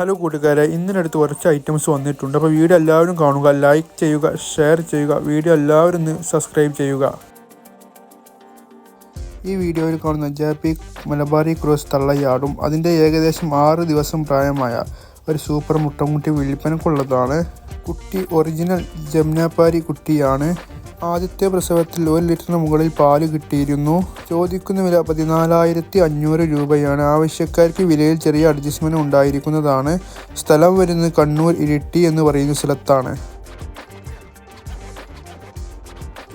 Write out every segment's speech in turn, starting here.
Hello കൂട്ടുകാരെ. ഇന്നിനടുത്ത് കുറച്ച് items വന്നിട്ടുണ്ട്. അപ്പോൾ വീഡിയോ എല്ലാവരും കാണുക ലൈക്ക് ചെയ്യുക ഷെയർ ചെയ്യുക. വീഡിയോ എല്ലാവരും ഒന്ന് സബ്സ്ക്രൈബ് ചെയ്യുക. ഈ വീഡിയോയിൽ കാണുന്ന ജാപ്പി മലബാറി ക്രോസ് തള്ളയാടും അതിന്റെ ഏകദേശം ആറ് ദിവസം പ്രായമായ ഒരു സൂപ്പർ മുട്ടമുട്ടി വിൽപ്പനക്കുള്ളതാണ് കുട്ടി ഒറിജിനൽ ജംനാപ്പാരി കുട്ടിയാണ്. ആദ്യത്തെ പ്രസവത്തിൽ ഒരു ലിറ്ററിന് മുകളിൽ പാൽ കിട്ടിയിരുന്നു. ചോദിക്കുന്ന വില പതിനാലായിരത്തി അഞ്ഞൂറ് രൂപയാണ്. ആവശ്യക്കാർക്ക് വിലയിൽ ചെറിയ അഡ്ജസ്റ്റ്മെന്റ് ഉണ്ടായിരിക്കുന്നതാണ്. സ്ഥലം വരുന്നത് കണ്ണൂർ ഇരിട്ടി എന്ന് പറയുന്ന സ്ഥലത്താണ്.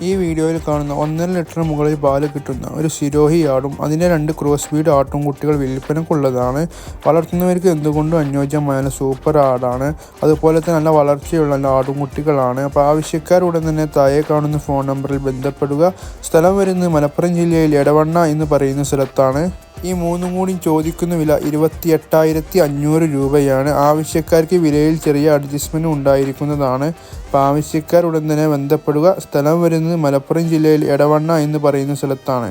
ഈ വീഡിയോയിൽ കാണുന്ന ഒന്നര ലിറ്റർ മുകളിൽ പാൽ കിട്ടുന്ന ഒരു സിരോഹി ആടും അതിന്റെ രണ്ട് ക്രോസ് ബീഡ് ആട്ടും കുട്ടികൾ വിൽപ്പനക്കുള്ളതാണ്. വളർത്തുന്നവർക്ക് എന്തുകൊണ്ടും അനുയോജ്യമായ സൂപ്പർ ആടാണ്. അതുപോലെ തന്നെ നല്ല വളർച്ചയുള്ള നല്ല ആടുംകുട്ടികളാണ്. അപ്പോൾ ആവശ്യക്കാരുടൻ തന്നെ താഴെ കാണുന്ന ഫോൺ നമ്പറിൽ ബന്ധപ്പെടുക. സ്ഥലം വരുന്നത് മലപ്പുറം ജില്ലയിൽ എടവണ്ണ എന്ന് പറയുന്ന സ്ഥലത്താണ്. ഈ മൂന്നും കൂടി ചോദിക്കുന്ന വില ഇരുപത്തി എട്ടായിരത്തി അഞ്ഞൂറ് രൂപയാണ്. ആവശ്യക്കാർക്ക് വിലയിൽ ചെറിയ അഡ്ജസ്റ്റ്മെന്റ് ഉണ്ടായിരിക്കുന്നതാണ്. അപ്പോൾ ആവശ്യക്കാർ ഉടൻ തന്നെ ബന്ധപ്പെടുക. സ്ഥലം വരുന്നത് മലപ്പുറം ജില്ലയിൽ എടവണ്ണ എന്ന് പറയുന്ന സ്ഥലത്താണ്.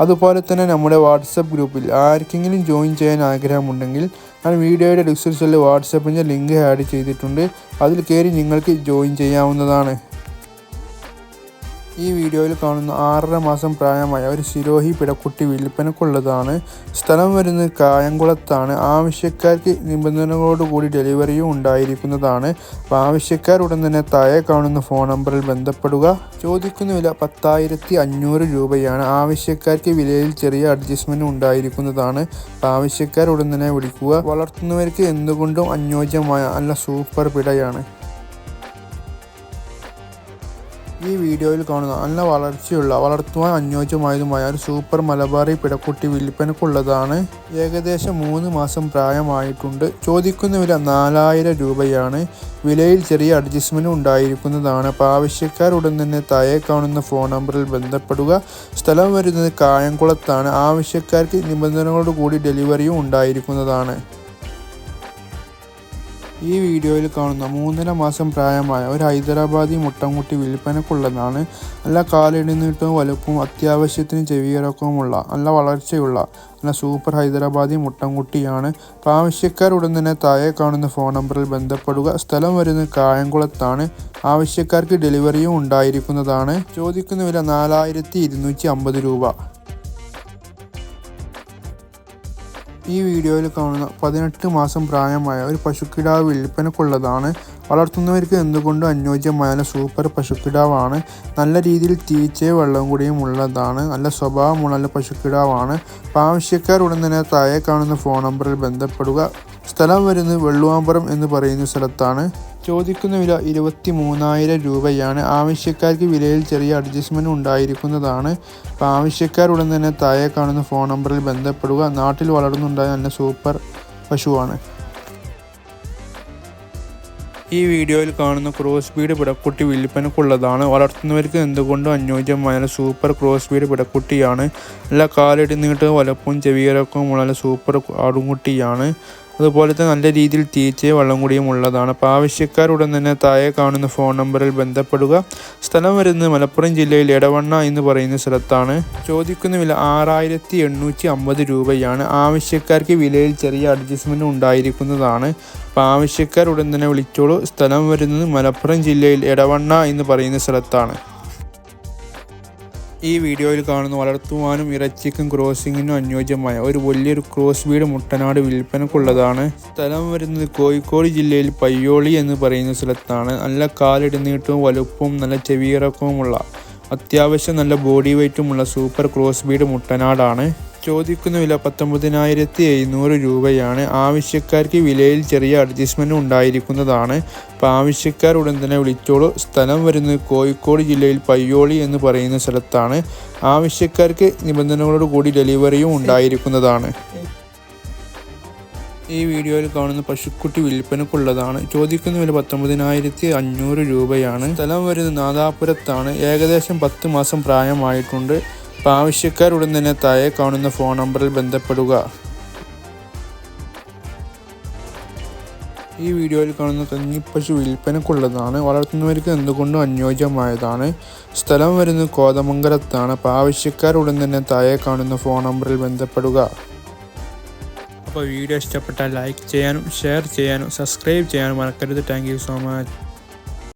അതുപോലെ തന്നെ നമ്മുടെ വാട്സപ്പ് ഗ്രൂപ്പിൽ ആർക്കെങ്കിലും ജോയിൻ ചെയ്യാൻ ആഗ്രഹമുണ്ടെങ്കിൽ ഞാൻ വീഡിയോയുടെ ഡിസ്ക്രിപ്ഷനിൽ വാട്സപ്പിന്റെ ലിങ്ക് ആഡ് ചെയ്തിട്ടുണ്ട്. അതിൽ കയറി നിങ്ങൾക്ക് ജോയിൻ ചെയ്യാവുന്നതാണ്. ഈ വീഡിയോയിൽ കാണുന്ന ആറര മാസം പ്രായമായ ഒരു സിരോഹി പിടക്കുട്ടി വിൽപ്പനക്കുള്ളതാണ് സ്ഥലം വരുന്നത് കായംകുളത്താണ്. ആവശ്യക്കാർക്ക് നിബന്ധനകളോടുകൂടി ഡെലിവറിയും ഉണ്ടായിരിക്കുന്നതാണ്. അപ്പോൾ ആവശ്യക്കാർ ഉടൻ തന്നെ താഴെ കാണുന്ന ഫോൺ നമ്പറിൽ ബന്ധപ്പെടുക. ചോദിക്കുന്ന വില പത്തായിരത്തി അഞ്ഞൂറ് രൂപയാണ്. ആവശ്യക്കാർക്ക് വിലയിൽ ചെറിയ അഡ്ജസ്റ്റ്മെന്റ് ഉണ്ടായിരിക്കുന്നതാണ്. ആവശ്യക്കാർ ഉടൻ തന്നെ വിളിക്കുക. വളർത്തുന്നവർക്ക് എന്തുകൊണ്ടും അനുയോജ്യമായ നല്ല സൂപ്പർ പിടയാണ്. ഈ വീഡിയോയിൽ കാണുന്ന നല്ല വളർച്ചയുള്ള വളർത്തുവാൻ അനുയോജ്യമായതുമായ ഒരു സൂപ്പർ മലബാറി പിടക്കുട്ടി വിൽപ്പനക്കുള്ളതാണ് ഏകദേശം മൂന്ന് മാസം പ്രായമായിട്ടുണ്ട്. ചോദിക്കുന്ന വില നാലായിരം രൂപയാണ്. വിലയിൽ ചെറിയ അഡ്ജസ്റ്റ്മെന്റ് ഉണ്ടായിരിക്കുന്നതാണ്. അപ്പോൾ ആവശ്യക്കാർ ഉടൻ തന്നെ താഴെ കാണുന്ന ഫോൺ നമ്പറിൽ ബന്ധപ്പെടുക. സ്ഥലം വരുന്നത് കായംകുളത്താണ്. ആവശ്യക്കാർക്ക് നിബന്ധനകളോട് കൂടി ഡെലിവറിയും ഉണ്ടായിരിക്കുന്നതാണ്. ഈ വീഡിയോയിൽ കാണുന്ന മൂന്നര മാസം പ്രായമായ ഒരു ഹൈദരാബാദി മുട്ടൻകുട്ടി വിൽപ്പനക്കുള്ളതാണ്. നല്ല കാലിടുന്നിട്ടും വലുപ്പവും അത്യാവശ്യത്തിന് ചെവിയിറക്കവുമുള്ള നല്ല വളർച്ചയുള്ള നല്ല സൂപ്പർ ഹൈദരാബാദി മുട്ടൻകുട്ടിയാണ്. ആവശ്യക്കാരുടൻ തന്നെ താഴെ കാണുന്ന ഫോൺ നമ്പറിൽ ബന്ധപ്പെടുക. സ്ഥലം വരുന്നത് കായംകുളത്താണ്. ആവശ്യക്കാർക്ക് ഡെലിവറിയും ഉണ്ടായിരിക്കുന്നതാണ്. ചോദിക്കുന്ന വില നാലായിരത്തി രൂപ. ഈ വീഡിയോയിൽ കാണുന്ന പതിനെട്ട് മാസം പ്രായമായ ഒരു പശുക്കിടാവ് വിൽപ്പനക്കുള്ളതാണ്. വളർത്തുന്നവർക്ക് എന്തുകൊണ്ടും അനുയോജ്യമായ സൂപ്പർ പശുക്കിടാവാണ്. നല്ല രീതിയിൽ തീറ്റയും വെള്ളം കൂടിയും ഉള്ളതാണ്. നല്ല സ്വഭാവമുള്ള നല്ല പശുക്കിടാവാണ്. ആവശ്യക്കാർ ഉടൻ തന്നെ താഴെ കാണുന്ന ഫോൺ നമ്പറിൽ ബന്ധപ്പെടുക. സ്ഥലം വരുന്നത് വെള്ളുവാമ്പുറം എന്ന് പറയുന്ന സ്ഥലത്താണ്. ചോദിക്കുന്ന വില ഇരുപത്തി മൂന്നായിരം രൂപയാണ്. ആവശ്യക്കാർക്ക് വിലയിൽ ചെറിയ അഡ്ജസ്റ്റ്മെന്റ് ഉണ്ടായിരിക്കുന്നതാണ്. അപ്പോൾ ആവശ്യക്കാർ ഉടൻ തന്നെ താഴെ കാണുന്ന ഫോൺ നമ്പറിൽ ബന്ധപ്പെടുക. നാട്ടിൽ വളർന്നുണ്ടായ നല്ല സൂപ്പർ പശുവാണ്. ഈ വീഡിയോയിൽ കാണുന്ന ക്രോസ് ബീഡ് പിടക്കുട്ടി വിൽപ്പനക്കുള്ളതാണ്. വളർത്തുന്നവർക്ക് എന്തുകൊണ്ടും അനുയോജ്യമായ സൂപ്പർ ക്രോസ് ബീഡ് പിടക്കുട്ടിയാണ്. നല്ല കാലിടി നീട്ട് വലപ്പവും ചെവിയിറക്കവും ഉള്ള സൂപ്പർ ആടുംകുട്ടിയാണ്. അതുപോലെ തന്നെ നല്ല രീതിയിൽ തീറ്റയും വെള്ളം കൂടിയും ഉള്ളതാണ്. അപ്പോൾ ആവശ്യക്കാരുടൻ തന്നെ താഴെ കാണുന്ന ഫോൺ നമ്പറിൽ ബന്ധപ്പെടുക. സ്ഥലം വരുന്നത് മലപ്പുറം ജില്ലയിൽ എടവണ്ണ എന്ന് പറയുന്ന സ്ഥലത്താണ്. ചോദിക്കുന്ന വില ആറായിരത്തി എണ്ണൂറ്റി അമ്പത് രൂപയാണ്. ആവശ്യക്കാർക്ക് വിലയിൽ ചെറിയ അഡ്ജസ്റ്റ്മെന്റ് ഉണ്ടായിരിക്കുന്നതാണ്. അപ്പോൾ ആവശ്യക്കാർ ഉടൻ തന്നെ വിളിച്ചോളൂ. സ്ഥലം വരുന്നത് മലപ്പുറം ജില്ലയിൽ എടവണ്ണ എന്ന് പറയുന്ന സ്ഥലത്താണ്. ഈ വീഡിയോയിൽ കാണുന്ന വളർത്തുവാനും ഇറച്ചിക്കും ക്രോസിങ്ങിനും അനുയോജ്യമായ ഒരു വലിയൊരു ക്രോസ് വീട് മുട്ടനാട് വിൽപ്പനക്കുള്ളതാണ്. സ്ഥലം വരുന്നത് കോഴിക്കോട് ജില്ലയിൽ പയ്യോളി എന്ന് പറയുന്ന സ്ഥലത്താണ്. നല്ല കാലിടുന്നീട്ടവും വലുപ്പവും നല്ല ചെവിയിറക്കവുമുള്ള അത്യാവശ്യം നല്ല ബോഡി വെയ്റ്റുമുള്ള സൂപ്പർ ക്രോസ് ബീഡ് മുട്ടനാടാണ്. ചോദിക്കുന്ന വില പത്തൊമ്പതിനായിരത്തി എഴുന്നൂറ് രൂപയാണ്. ആവശ്യക്കാർക്ക് വിലയിൽ ചെറിയ അഡ്ജസ്റ്റ്മെന്റ് ഉണ്ടായിരിക്കുന്നതാണ്. അപ്പോൾ ആവശ്യക്കാർ ഉടൻ തന്നെ വിളിച്ചോളൂ. സ്ഥലം വരുന്നത് കോഴിക്കോട് ജില്ലയിൽ പയ്യോളി എന്ന് പറയുന്ന സ്ഥലത്താണ്. ആവശ്യക്കാർക്ക് നിബന്ധനകളോട് കൂടി ഡെലിവറിയും ഉണ്ടായിരിക്കുന്നതാണ്. ഈ വീഡിയോയിൽ കാണുന്ന പശുക്കുട്ടി വിൽപ്പനക്കുള്ളതാണ്. ചോദിക്കുന്ന വില പത്തൊമ്പതിനായിരത്തി അഞ്ഞൂറ് രൂപയാണ്. സ്ഥലം വരുന്നത് നാദാപുരത്താണ്. ഏകദേശം പത്ത് മാസം പ്രായമായിട്ടുണ്ട്. അപ്പോൾ ആവശ്യക്കാരുടൻ തന്നെ താഴെ കാണുന്ന ഫോൺ നമ്പറിൽ ബന്ധപ്പെടുക. ഈ വീഡിയോയിൽ കാണുന്ന കഞ്ഞിപ്പശു വിൽപ്പനക്കുള്ളതാണ്. വളർത്തുന്നവർക്ക് എന്തുകൊണ്ടും അനുയോജ്യമായതാണ്. സ്ഥലം വരുന്നത് കോതമംഗലത്താണ്. അപ്പോൾ ആവശ്യക്കാരുടൻ തന്നെ താഴെ കാണുന്ന ഫോൺ നമ്പറിൽ ബന്ധപ്പെടുക. അപ്പോൾ വീഡിയോ ഇഷ്ടപ്പെട്ടാൽ ലൈക്ക് ചെയ്യാനും ഷെയർ ചെയ്യാനും സബ്സ്ക്രൈബ് ചെയ്യാനും മറക്കരുത്. Thank so much.